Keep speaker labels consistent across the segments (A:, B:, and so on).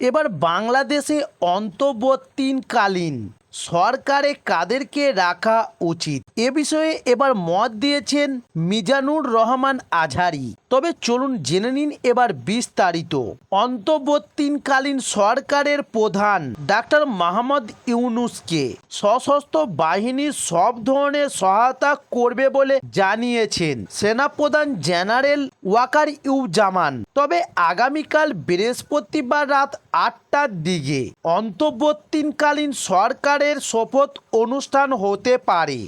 A: এবার বাংলাদেশে অন্তর্বর্তীকালীন সরকারে কাদেরকে রাখা উচিত? এ বিষয়ে এবার মত দিয়েছেন মিজানুর রহমান আজহারি। তবে চলুন জেনে নিন এবার বিস্তারিত। অন্তর্বর্তীকালীন সরকারের প্রধান ডাক্তার মাহমদ ইউনুসকে সশস্ত্র বাহিনীর সব ধরনের সহায়তা করবে বলে জানিয়েছেন সেনাপ্রধান জেনারেল ওয়াকার ইউজামান। তবে আগামীকাল বৃহস্পতিবার রাত আটটার দিকে অন্তর্বর্তীকালীন সরকারের শপথ অনুষ্ঠান হতে পারে।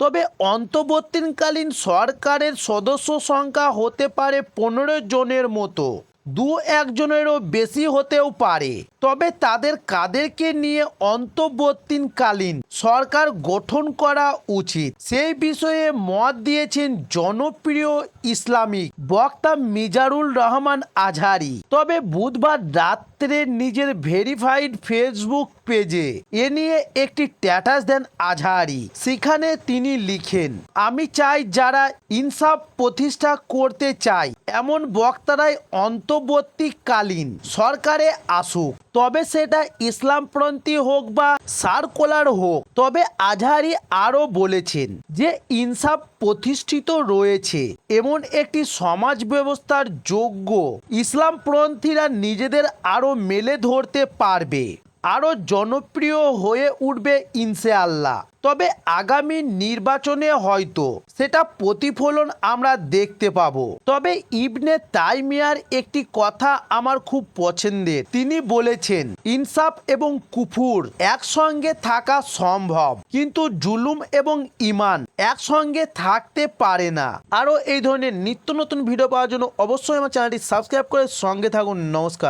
A: তবে অন্তর্বর্তীকালীন সরকারের সদস্য সংখ্যা হতে পারে পনেরো জনের মতো। দু একজনেরও বেশি হতেও পারে। তবে তাদের কাদেরকে নিয়ে অন্তর্বর্তীকালীন সরকার গঠন করা উচিত। সেই বিষয়ে মত দিয়েছেন জনপ্রিয় ইসলামিক বক্তা মিজারুল রহমান আজহারি। তবে বুধবার রাত্রে নিজের ভেরিফাইড ফেসবুক পেজে এ নিয়ে একটি স্ট্যাটাস দেন আজহারি। সেখানে তিনি লিখেন, আমি চাই যারা ইনসাফ প্রতিষ্ঠা করতে চায়, এমন বক্তারাই অন্তর্বর্তীকালীন সরকারে আসুক। তবে সেটা ইসলামপন্থী হোক বা সার্কুলার হোক, তবে আজহারি আরও বলেছেন যে ইনসাফ প্রতিষ্ঠিত রয়েছে। এমন একটি সমাজ ব্যবস্থার যোগ্য ইসলামপন্থীরা নিজেদের আরও মেলে ধরতে পারবে। আরও জনপ্রিয় হয়ে উঠবে ইনশাআল্লাহ। তবে আগামী নির্বাচনে হয়তো সেটা প্রতিফলন আমরা দেখতে পাবো। তবে ইবনে তাইমিয়ার একটি কথা আমার খুব পছন্দের। তিনি বলেছেন, ইনসাফ এবং কুফুর একসঙ্গে থাকা সম্ভব, কিন্তু জুলুম এবং ইমান একসঙ্গে থাকতে পারে না। আরও এই ধরনের নিত্য নতুন ভিডিও পাওয়ার জন্য অবশ্যই আমার চ্যানেলটি সাবস্ক্রাইব করে সঙ্গে থাকুন। নমস্কার।